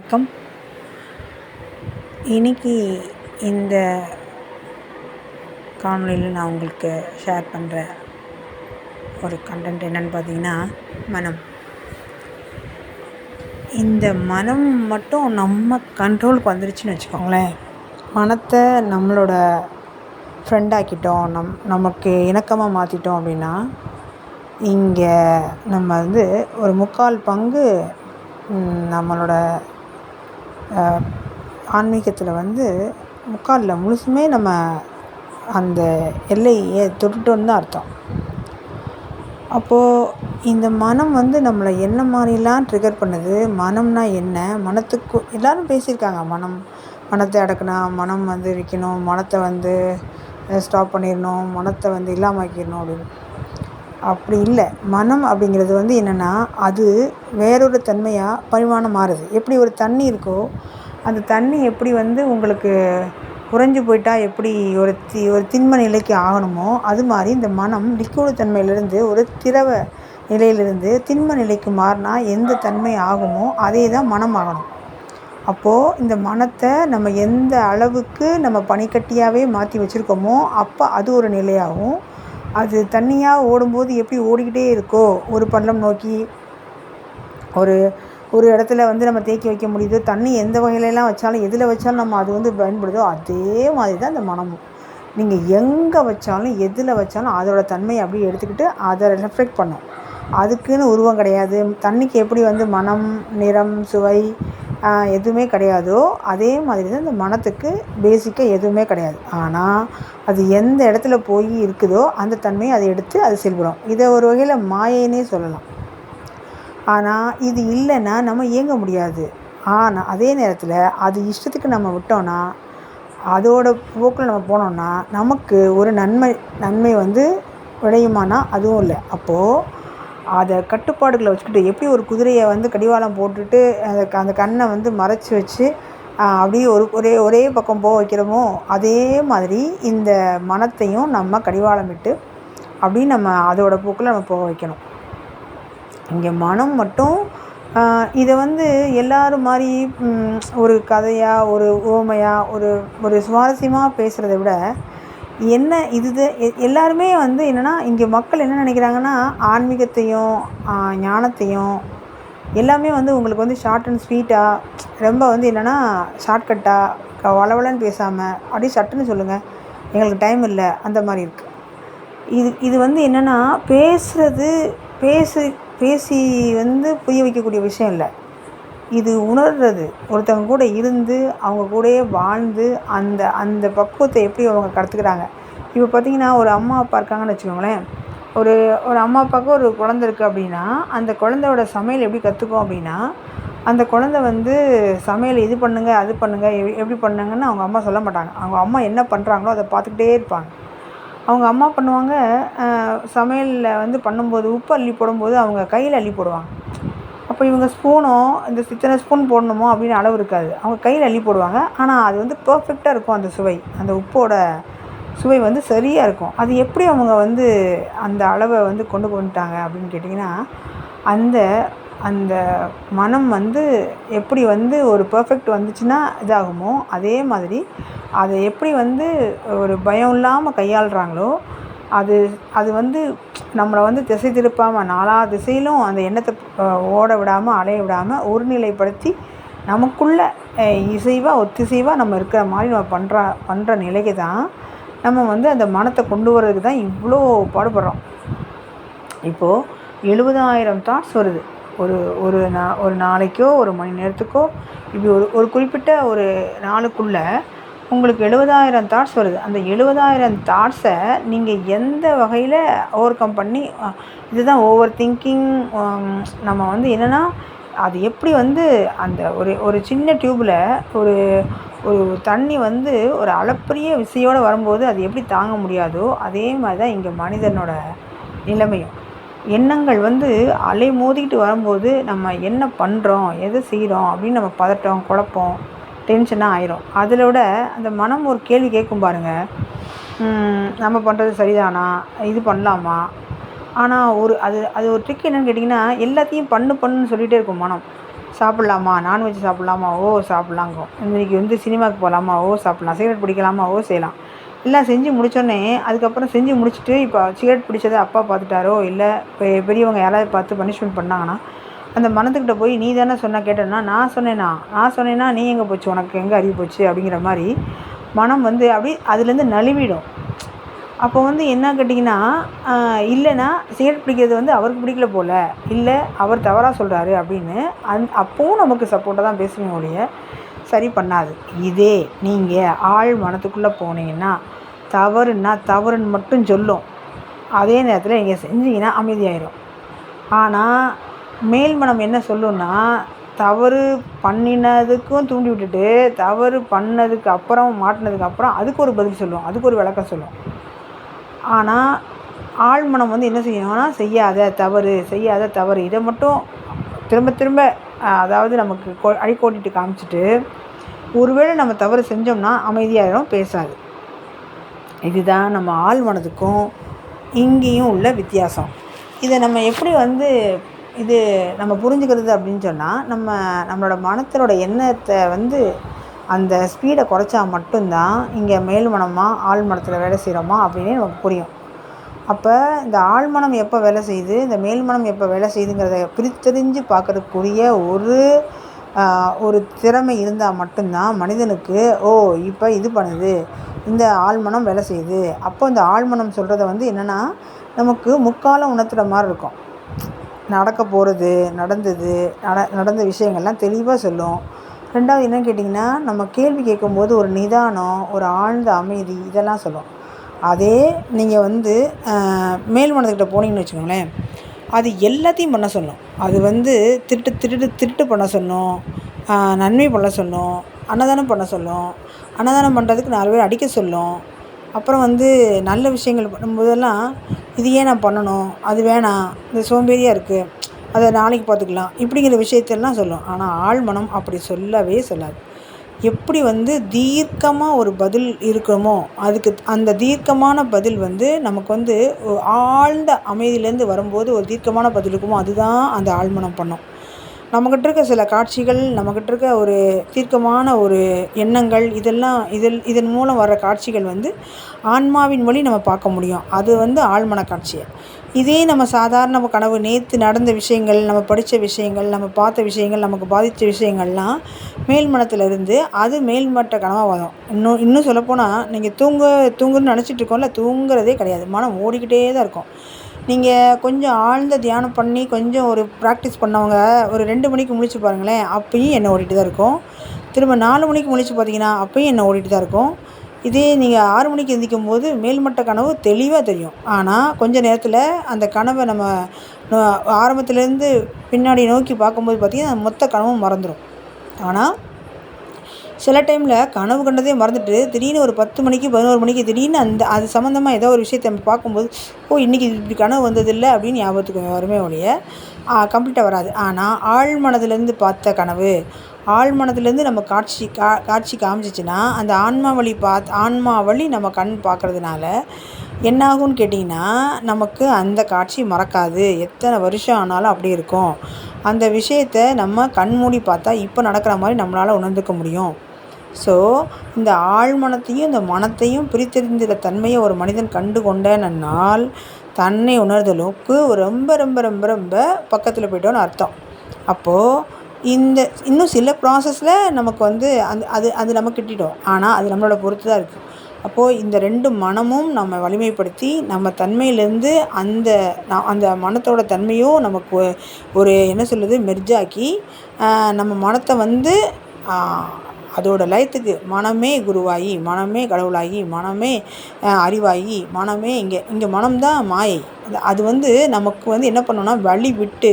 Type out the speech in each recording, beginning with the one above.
வணக்கம். இன்னைக்கு இந்த காணொலியில் நான் உங்களுக்கு ஷேர் பண்ணுற ஒரு கண்டென்ட் என்னென்னு பார்த்தீங்கன்னா மனம். இந்த மனம் மட்டும் நம்ம கண்ட்ரோலுக்கு வந்துருச்சுன்னு வச்சுக்கோங்களேன். மனத்தை நம்மளோட ஃப்ரெண்டாக்கிட்டோம் நம் நமக்கு இணக்கமாக மாற்றிட்டோம் அப்படின்னா இங்கே நம்ம வந்து ஒரு முக்கால் பங்கு நம்மளோட ஆன்மீகத்தில் வந்து முக்காலில் முழுசுமே நம்ம அந்த எல்லையை தொட்டுட்டோன்னு தான் அர்த்தம். அப்போது இந்த மனம் வந்து நம்மளை என்ன மாதிரிலாம் ட்ரிகர் பண்ணுது மனம்னா என்ன மனத்துக்கு எல்லோரும் பேசியிருக்காங்க. மனம் மனத்தை அடக்கணும் மனம் வந்து விற்கணும் மனத்தை வந்து ஸ்டாப் பண்ணிடணும் மனத்தை வந்து இல்லாமக்கிடணும் அப்படின்னு. அப்படி இல்லை. மனம் அப்படிங்கிறது வந்து என்னென்னா அது வேறொரு தன்மையாக பரிமாணம் மாறுது. எப்படி ஒரு தண்ணி இருக்கோ அந்த தண்ணி எப்படி வந்து உங்களுக்கு உறைஞ்சு போயிட்டா எப்படி ஒரு தி ஒரு திண்ம நிலைக்கு ஆகணுமோ அது மாதிரி இந்த மனம் லிக்விட் தன்மையிலிருந்து ஒரு திரவ நிலையிலிருந்து திண்ம நிலைக்கு மாறினா எந்த தன்மை ஆகுமோ அதே தான் மனம் ஆகணும். அப்போது இந்த மனத்தை நம்ம எந்த அளவுக்கு நம்ம பனிக்கட்டியாகவே மாற்றி வச்சுருக்கோமோ அப்போ அது ஒரு நிலையாகும். அது தண்ணியாக ஓடும்போது எப்படி ஓடிக்கிட்டே இருக்கோ ஒரு பள்ளம் நோக்கி ஒரு ஒரு இடத்துல வந்து நம்ம தேக்கி வைக்க முடியுது தண்ணி எந்த வகையிலலாம் வச்சாலும் எதில் வச்சாலும் நம்ம அது வந்து பயன்படுதோ அதே மாதிரி தான் இந்த மனமும் நீங்கள் எங்கே வச்சாலும் எதில் வச்சாலும் அதோட தன்மையை அப்படியே எடுத்துக்கிட்டு அதை ரெஃப்ளெக்ட் பண்ணும் அதுக்குன்னு உருவம் கிடையாது. தண்ணிக்கு எப்படி வந்து மனம் நிறம் சுவை எதுவுமே கிடையாதோ அதே மாதிரி தான் இந்த மனத்துக்கு பேசிக்காக எதுவுமே கிடையாது. ஆனால் அது எந்த இடத்துல போய் இருக்குதோ அந்த தன்மையை அதை எடுத்து அது செல்படும் இதை ஒரு வகையில் மாயைன்னே சொல்லலாம். ஆனால் இது இல்லைன்னா நம்ம இயங்க முடியாது. ஆனால் அதே நேரத்தில் அது இஷ்டத்துக்கு நம்ம விட்டோம்னா அதோட போக்கில் நம்ம போனோம்னா நமக்கு ஒரு நன்மை நன்மை வந்து விளையுமானா அதுவும் இல்லை. அப்போது அதை கட்டுப்பாடுகளை வச்சுக்கிட்டு எப்படி ஒரு குதிரையை வந்து கடிவாளம் போட்டுட்டு அந்த க- அந்த கண்ணை வந்து மறைச்சி வச்சு அப்படியே ஒரு ஒரே ஒரே பக்கம் போக வைக்கிறோமோ அதே மாதிரி இந்த மனத்தையும் நம்ம கடிவாளம் விட்டு அப்படி நம்ம அதோட போக்கில் நம்ம போக வைக்கணும். இங்கே மனம் மட்டும் இதை வந்து எல்லாரும் மாதிரி ஒரு கதையாக ஒரு ஓமையாக ஒரு ஒரு சுவாரஸ்யமாக பேசுகிறத விட என்ன இது எல்லாருமே வந்து என்னென்னா இங்கே மக்கள் என்ன நினைக்கிறாங்கன்னா ஆன்மீகத்தையும் ஞானத்தையும் எல்லாமே வந்து உங்களுக்கு வந்து ஷார்ட் அண்ட் ஸ்வீட்டாக ரொம்ப வந்து என்னென்னா ஷார்ட்கட்டாக வளவலன்னு பேசாமல் அப்படியே சட்டுன்னு சொல்லுங்கள் எங்களுக்கு டைம் இல்லை அந்த மாதிரி இருக்குது இது இது வந்து என்னென்னா பேசுகிறது பேசி பேசி வந்து புரிய வைக்கக்கூடிய விஷயம் இல்லை. இது உணர்றது. ஒருத்தவங்க கூட இருந்து அவங்க கூடயே வாழ்ந்து அந்த அந்த பக்குவத்தை எப்படி அவங்க கடத்துக்கிறாங்க இப்போ பார்த்தீங்கன்னா ஒரு அம்மா அப்பா இருக்காங்கன்னு வச்சுக்கோங்களேன். ஒரு ஒரு அம்மா அப்பாவுக்கு ஒரு குழந்த இருக்குது அப்படின்னா அந்த குழந்தையோட சமையல் எப்படி கற்றுக்கும் அப்படின்னா அந்த குழந்தை வந்து சமையல் இது பண்ணுங்க அது பண்ணுங்க எப்படி பண்ணுங்கன்னு அவங்க அம்மா சொல்ல மாட்டாங்க. அவங்க அம்மா என்ன பண்ணுறாங்களோ அதை பார்த்துக்கிட்டே இருப்பாங்க. அவங்க அம்மா பண்ணுவாங்க சமையலில் வந்து பண்ணும்போது உப்பு அள்ளி போடும்போது அவங்க கையில் அள்ளி போடுவாங்க. அப்போ இவங்க ஸ்பூனோ இந்த இத்தனை ஸ்பூன் போடணுமோ அப்படின்னு அளவு இருக்காது. அவங்க கையில் அள்ளி போடுவாங்க. ஆனால் அது வந்து பர்ஃபெக்டாக இருக்கும் அந்த சுவை. அந்த உப்போட சுவை வந்து சரியாக இருக்கும். அது எப்படி அவங்க வந்து அந்த அளவை வந்து கொண்டு வந்துட்டாங்க அப்படின்னு கேட்டிங்கன்னா அந்த அந்த மனம் வந்து எப்படி வந்து ஒரு பர்ஃபெக்ட் வந்துச்சுன்னா இதாகுமோ அதே மாதிரி அதை எப்படி வந்து ஒரு பயம் இல்லாமல் கையாளுறாங்களோ அது அது வந்து நம்மளை வந்து திசை திருப்பாமல் நாலா திசையிலும் அந்த எண்ணத்தை ஓட விடாமல் அலைய விடாமல் ஒருநிலைப்படுத்தி நமக்குள்ள இசைவாக ஒத்திசைவாக நம்ம இருக்கிற மாதிரி நம்ம பண்ணுற பண்ணுற நிலைக்கு தான் நம்ம வந்து அந்த மனத்தை கொண்டு வர்றதுக்கு தான் இவ்வளோ பாடுபடுறோம். இப்போது எழுபதாயிரம் தாட்ஸ் வருது. ஒரு ஒரு நா ஒரு நாளைக்கோ ஒரு மணி நேரத்துக்கோ இப்படி ஒரு ஒரு குறிப்பிட்ட ஒரு நாளுக்குள்ளே உங்களுக்கு எழுபதாயிரம் தாட்ஸ் வருது. அந்த எழுபதாயிரம் தாட்ஸை நீங்கள் எந்த வகையில் ஓவர் கம் பண்ணி இதுதான் ஓவர் திங்கிங் நம்ம வந்து என்னென்னா அது எப்படி வந்து அந்த ஒரு ஒரு சின்ன டியூப்பில் ஒரு ஒரு தண்ணி வந்து ஒரு அளப்பரிய விசையோடு வரும்போது அது எப்படி தாங்க முடியாதோ அதே மாதிரி தான் இங்கே மனிதனோட நிலைமையும். எண்ணங்கள் வந்து அலை மோதிக்கிட்டு வரும்போது நம்ம என்ன பண்ணுறோம் எதை செய்கிறோம் அப்படின்னு நம்ம பதட்டம் குழப்பம் டென்ஷனாக ஆயிரும். அதில் விட அந்த மனம் ஒரு கேள்வி கேட்கும் பாருங்கள் நம்ம பண்ணுறது சரிதானா? இது பண்ணலாமா? ஆனால் ஒரு அது அது ஒரு ட்ரிக் என்னென்னு கேட்டிங்கன்னா எல்லாத்தையும் பண்ணு பண்ணுன்னு சொல்லிகிட்டே இருக்கும் மனம். சாப்பிட்லாமா? நான்வெஜ் சாப்பிட்லாமா? ஓ சாப்பிட்லாங்கும் இன்றைக்கி வந்து சினிமாவுக்கு போகலாமா ஓ சாப்பிட்லாம். சிகரெட் பிடிக்கலாமா? ஓ செய்யலாம். எல்லாம் செஞ்சு முடித்தோடனே அதுக்கப்புறம் செஞ்சு முடிச்சுட்டு இப்போ சிகரெட் பிடிச்சதை அப்பா பார்த்துட்டாரோ? இல்லை பெ பெரியவங்க யாராவது பார்த்து பனிஷ்மெண்ட் பண்ணாங்கன்னா அந்த மனத்துக்கிட்ட போய் நீ தானே சொன்ன கேட்டேன்னா நான் சொன்னேனா? நான் சொன்னேன்னா நீ எங்கே போச்சு? உனக்கு எங்கே அறிவு போச்சு? அப்படிங்கிற மாதிரி மனம் வந்து அப்படி அதுலேருந்து நழுவிடும். அப்போ வந்து என்ன கேட்டிங்கன்னா இல்லைன்னா சிகரெட் பிடிக்கிறது வந்து அவருக்கு பிடிக்கல போல். இல்லை அவர் தவறாக சொல்கிறாரு அப்படின்னு அந் அப்போவும் நமக்கு சப்போர்ட்டாக தான் பேசுவீங்க ஒழிய சரி பண்ணாது. இதே நீங்கள் ஆள் மனத்துக்குள்ளே போனீங்கன்னா தவறுன்னா தவறுன்னு மட்டும் சொல்லும். அதே நேரத்தில் நீங்கள் செஞ்சீங்கன்னா அமைதியாயிரும். ஆனால் மேல்மனம் என்ன சொல்லுன்னா தவறு பண்ணினதுக்கும் தூண்டி விட்டுட்டு தவறு பண்ணதுக்கு அப்புறம் மாட்டினதுக்கு அப்புறம் அதுக்கு ஒரு பதில் சொல்லுவோம். அதுக்கு ஒரு விளக்கம் சொல்லும் ஆனால் ஆழ்மனம் வந்து என்ன செய்யணும்னா செய்யாத தவறு செய்யாத தவறு. இதை மட்டும் திரும்ப திரும்ப அதாவது நமக்கு கோ அடிக்கோட்டிட்டு காமிச்சிட்டு ஒருவேளை நம்ம தவறு செஞ்சோம்னா அமைதியாயிரும் பேசாது. இதுதான் நம்ம ஆழ்மனதுக்கும் இங்கேயும் உள்ள வித்தியாசம். இதை நம்ம எப்படி வந்து இது நம்ம புரிஞ்சுக்கிறது அப்படின்னு சொன்னால் நம்ம நம்மளோட மனத்தினோட எண்ணத்தை வந்து அந்த ஸ்பீடை குறைச்சா மட்டும்தான் இங்கே மேல் மனமாக ஆள் மனத்தில் வேலை செய்கிறோமா அப்படின்னு நமக்கு புரியும். அப்போ இந்த ஆழ்மனம் எப்போ வேலை செய்யுது இந்த மேல்மனம் எப்போ வேலை செய்யுதுங்கிறத பிரித்தறிஞ்சு பார்க்குறதுக்குரிய ஒரு ஒரு திறமை இருந்தால் மட்டும்தான் மனிதனுக்கு ஓ இப்போ இது பண்ணுது இந்த ஆழ்மனம் வேலை செய்யுது. அப்போ இந்த ஆழ்மனம் சொல்கிறத வந்து என்னென்னா நமக்கு முக்காலம் உணர்த்துகிற மாதிரி இருக்கும். நடக்க போகிறது நடந்தது நட நடந்த விஷயங்கள்லாம் தெளிவாக சொல்லும். ரெண்டாவது என்னன்னு கேட்டிங்கன்னா நம்ம கேள்வி கேட்கும்போது ஒரு நிதானம் ஒரு ஆழ்ந்த அமைதி இதெல்லாம் சொல்லும். அதே நீங்கள் வந்து மேல் மனதுக்கிட்ட போனீங்கன்னு வச்சுக்கோங்களேன் அது எல்லாத்தையும் பண்ண சொல்லும். அது வந்து திருட்டு திருட்டு திருட்டு பண்ண சொல்லும். நன்மை பண்ண சொல்லும். அன்னதானம் பண்ண சொல்லும். அன்னதானம் பண்ணுறதுக்கு நாலு பேர் அடிக்க சொல்லும். அப்புறம் வந்து நல்ல விஷயங்கள் பண்ணும்போதெல்லாம் இது ஏன் நான் பண்ணணும்? அது வேணாம். இது சோம்பேறியாக இருக்குது அதை நாளைக்கு பார்த்துக்கலாம். இப்படிங்கிற விஷயத்தெல்லாம் சொல்லும். ஆனால் ஆழ்மனம் அப்படி சொல்லவே சொல்லாது. எப்படி வந்து தீர்க்கமாக ஒரு பதில் இருக்கணுமோ அதுக்கு அந்த தீர்க்கமான பதில் வந்து நமக்கு வந்து ஆழ்ந்த அமைதியிலேருந்து வரும்போது ஒரு தீர்க்கமான பதில் இருக்குமோ அதுதான் அந்த ஆழ்மனம் பண்ணும். நம்மக்கிட்ட இருக்க சில காட்சிகள் நம்மக்கிட்ட இருக்க ஒரு தீர்க்கமான ஒரு எண்ணங்கள் இதெல்லாம் இதில் இதன் மூலம் வர காட்சிகள் வந்து ஆன்மாவின் வழி நம்ம பார்க்க முடியும். அது வந்து ஆழ்மன காட்சியை இதே நம்ம சாதாரண நம்ம கனவு நேற்று நடந்த விஷயங்கள் நம்ம படித்த விஷயங்கள் நம்ம பார்த்த விஷயங்கள் நமக்கு பாதித்த விஷயங்கள்லாம் மேல்மனத்தில் இருந்து அது மேல்மட்ட கனவாக வரும். இன்னும் இன்னும் சொல்லப்போனால் நீங்கள் தூங்க தூங்குன்னு நினச்சிட்டு இருக்கோம்ல தூங்குறதே கிடையாது. மனம் ஓடிக்கிட்டே தான் இருக்கும். நீங்கள் கொஞ்சம் ஆழ்ந்த தியானம் பண்ணி கொஞ்சம் ஒரு ப்ராக்டிஸ் பண்ணவங்க ஒரு ரெண்டு மணிக்கு முழிச்சு பாருங்களேன் அப்பயும் என்னை ஓடிட்டு தான் இருக்கும். திரும்ப நாலு மணிக்கு முழிச்சு பார்த்தீங்கன்னா அப்பயும் என்னை ஓடிட்டு தான் இருக்கும். இதே நீங்கள் ஆறு மணிக்கு எந்திரிக்கும் போது மேல்மட்ட கனவு தெளிவாக தெரியும். ஆனால் கொஞ்ச நேரத்தில் அந்த கனவை நம்ம ஆரம்பத்துலேருந்து பின்னாடி நோக்கி பார்க்கும்போது பார்த்திங்கன்னா மொத்த கனவும் மறந்துடும் ஆனால் சில டைமில் கனவு கண்டதே மறந்துட்டு திடீர்னு ஒரு பத்து மணிக்கு பதினோரு மணிக்கு திடீர்னு அந்த அது சம்மந்தமாக ஏதோ ஒரு விஷயத்தை நம்ம பார்க்கும்போது ஓ இன்றைக்கி இப்படி கனவு வந்ததில்லை அப்படின்னு ஞாபகத்துக்கு வருமே ஒழிய கம்ப்ளீட்டாக வராது. ஆனால் ஆழ் மனதுலேருந்து பார்த்த கனவு ஆழ் மனதுலேருந்து நம்ம காட்சி கா காட்சி காமிச்சிச்சின்னா அந்த ஆன்மா வழி பாத் ஆன்மா வழி நம்ம கண் பார்க்குறதுனால என்னாகும்னு கேட்டிங்கன்னா நமக்கு அந்த காட்சி மறக்காது. எத்தனை வருஷம் ஆனாலும் அப்படி இருக்கும். அந்த விஷயத்தை நம்ம கண் மூடி பார்த்தா இப்போ நடக்கிற மாதிரி நம்மளால் உணர்ந்துக்க முடியும். ஸோ இந்த ஆழ்மனத்தையும் இந்த மனத்தையும் பிரித்தறிந்துற தன்மையை ஒரு மனிதன் கண்டு கொண்டேனால் தன்னை உணர்தலுக்கு ரொம்ப ரொம்ப ரொம்ப ரொம்ப பக்கத்தில் போயிட்டோன்னு அர்த்தம். அப்போது இந்த இன்னும் சில ப்ராசஸில் நமக்கு வந்து அந்த அது அது நம்ம கிட்டிடும் ஆனால் அது நம்மளோட பொறுத்து தான் இருக்குது அப்போது இந்த ரெண்டு மனமும் நம்ம வலிமைப்படுத்தி நம்ம தன்மையிலேருந்து அந்த அந்த மனத்தோட தன்மையும் நமக்கு ஒரு என்ன சொல்லுது மெர்ஜாக்கி நம்ம மனத்தை வந்து அதோட லயத்துக்கு மனமே குருவாகி மனமே கடவுளாகி மனமே அறிவாகி மனமே இங்கே இங்கே மனம்தான் மாயை. அது வந்து நமக்கு வந்து என்ன பண்ணணும்னா வழி விட்டு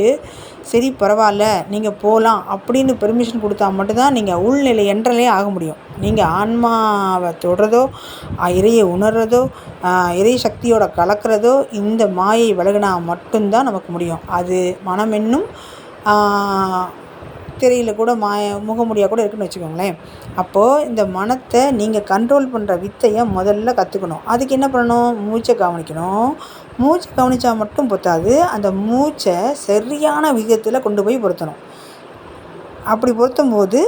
சரி பரவாயில்ல நீங்கள் போகலாம் அப்படின்னு பெர்மிஷன் கொடுத்தா மட்டும்தான் நீங்கள் உள்நிலை என்றலே ஆக முடியும். நீங்கள் ஆன்மாவை தொடுறதோ இறையை உணர்றதோ இறை சக்தியோட கலக்கிறதோ இந்த மாயை விலகினா மட்டும்தான் நமக்கு முடியும். அது மனம் என்னும் திரையில் கூட மாய முகமுடியாக கூட இருக்குன்னு வச்சுக்கோங்களேன். அப்போது இந்த மனத்தை நீங்கள் கண்ட்ரோல் பண்ணுற வித்தையை முதல்ல கற்றுக்கணும் அதுக்கு என்ன பண்ணணும்? மூச்சை கவனிக்கணும். மூச்சை கவனித்தா மட்டும் பொத்தாது. அந்த மூச்சை சரியான விகிதத்தில் கொண்டு போய் பொருத்தணும். அப்படி பொருத்தும் போது